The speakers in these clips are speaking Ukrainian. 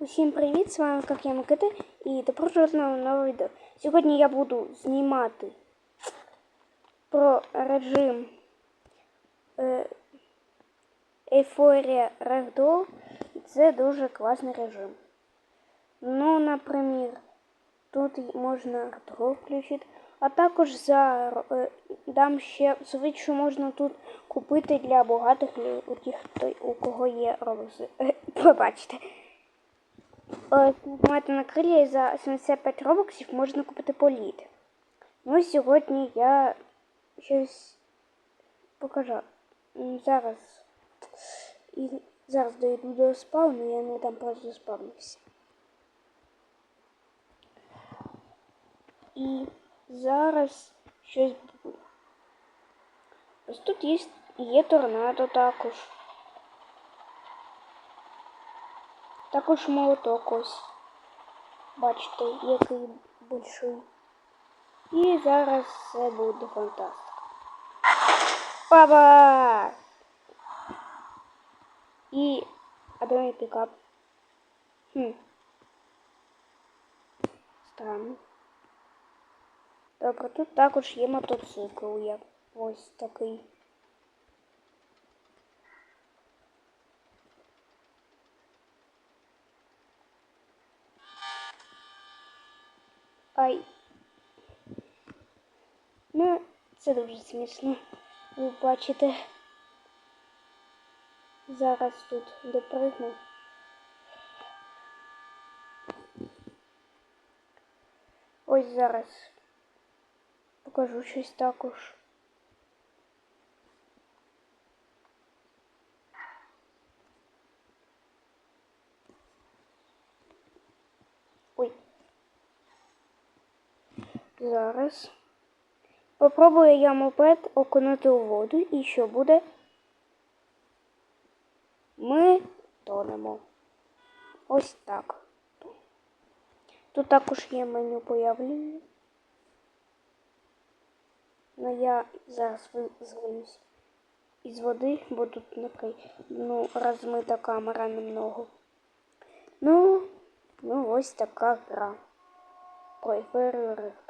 Усім привіт! З вами як я Микита і добро жодного нового відео. Сьогодні я буду знімати про режим е, Euphoria Ragdoll. Це дуже класний режим. Ну, наприклад, тут можна Ragdoll включити, а також за е, дам ще що можна тут купити для багатих людей, у тих, у кого є робокси. Е, Нажимаєте на крилля і за 75 робоксів можна купити політ. Ну, сьогодні я щось покажу. Зараз. І зараз дойду до спавну, я не там просто спавнився. І зараз щось буде. Ось тут є, є торнадо також. Також молоток ось. Бачите, який большой. І зараз це буде фантастика. Папа! І... А пікап? Хм. Странно. Добре, тут також є мотоцикл, як ось такий. Ай. Ну, це дуже смішно. Ви бачите. Зараз тут допригну. Ось зараз покажу щось також. Зараз. Попробую я мопед окунути у воду і що буде? Ми тонемо. Ось так. Тут також є меню появлення. Ну я зараз звалюсь із води, бо тут ну, розмита камера немного. Ну, ну ось така гра. Ой, перерив.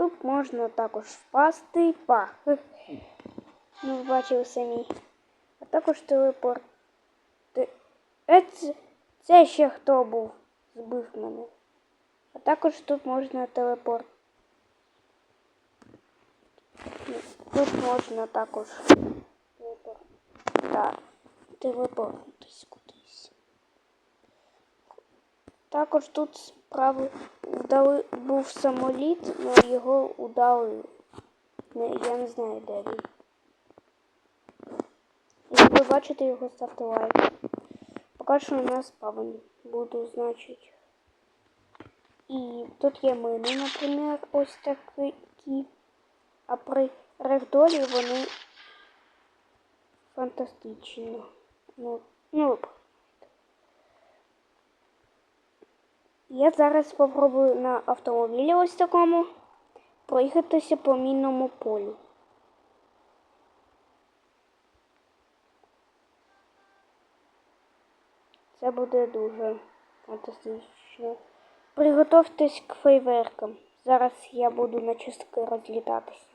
Тут можна також впасти. Пах. Ну, ви самі. А також телепорт. Те- Е, Це, це ще хто був? Збив мене. А також тут можна телепорт. Ну, Тут можна також телепорт. Так, телепортнутись. Також тут справи вдали був самоліт, але його удали. Я не знаю, де він. Якщо ви бачите його, ставте лайк. Поки що у нас павні буду, значить. І тут є мини, наприклад, ось такі. А при регдолі вони фантастичні. Ну, ну, Я зараз спробую на автомобілі ось такому проїхатися по мінному полю. Це буде дуже фантастично. Приготовтесь к фейверкам. Зараз я буду на частки розлітатися.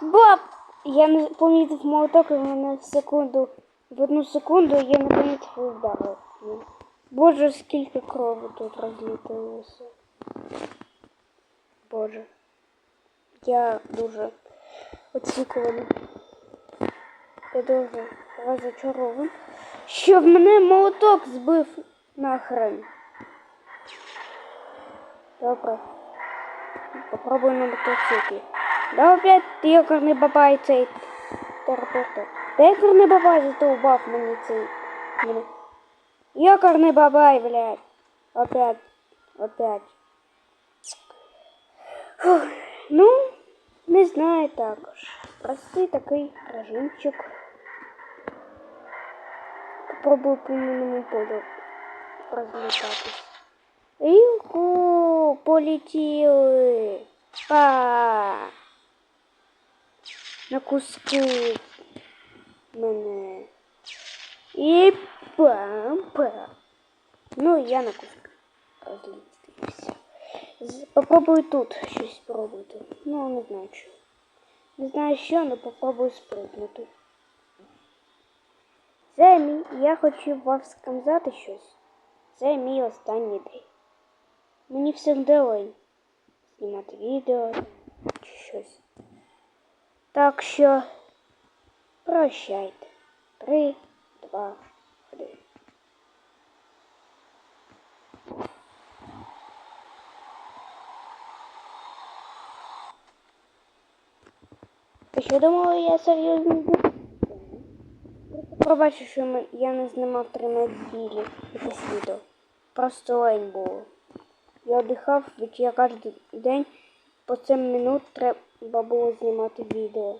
Боб! Я не помітив молоток, і мене в секунду, в одну секунду я не помітив удару. Боже, скільки крові тут розліталося. Боже. Я дуже очікуваний. Я дуже розочарований. Що в мене молоток збив нахрен. Добре. Попробуй на мотоциклі. Да опять якорний бабай цей терапевтор. Та якорний бабай задовбав мені цей. Мене. Якорний бабай, блядь. Опять. Опять. Фух. Ну, не знаю також. Простий такий режимчик. Попробую по минимуму полю розлітатись. Юху, полетіли. Па. На куски мене. І пам-пам. Ну, я на куски розлетівся. З- Попробую тут щось спробувати. Ну, не знаю що. Не знаю що, але попробую спригнути. Це мій, я хочу вам сказати щось. Це мій останній день. Мені завжди лень знімати відео чи щось. Так що прощайте. Три, два, один. Ви що думали, я серйозно? Пробачу, що я не знімав три неділі якесь відео. Просто лень було. Я віддихав, ведь я кожен день по 7 минут треба було знімати відео.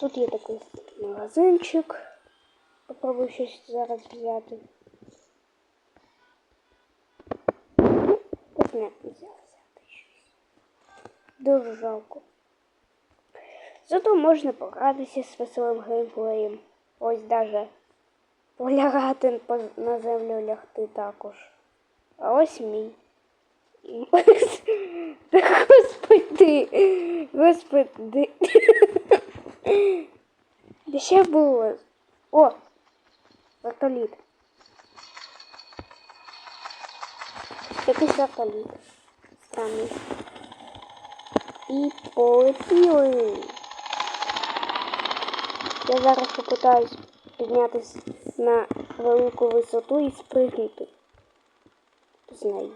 Тут є такий магазинчик. Попробую щось зараз взяти. Ну, тут не взяв взяти щось. Дуже жалко. Зато можна погратися з веселим геймплеєм. Ось даже полягати на землю лягти також. А ось мій. Та господи, господи. Де ще було? О! Вертоліт. Якийсь вертоліт. Странний. І полетіли. Я зараз попитаюсь піднятися на велику висоту і спригнути з неї.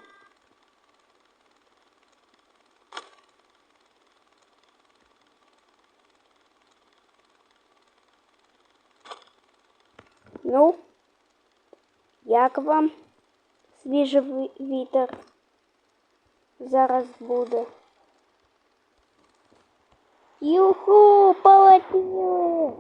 Ну, як вам свіжий ві- вітер зараз буде? Юху, полетіли!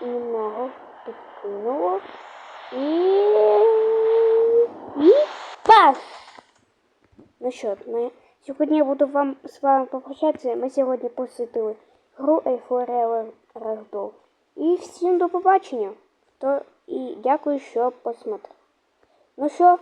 Немного підкинуло. І... І пас! Ну що, ми... сьогодні я буду вам з вами попрощатися. Ми сьогодні посвятили гру Eiffel Рагдол. І всім до побачення. То... І дякую, що посмотрели. Ну що,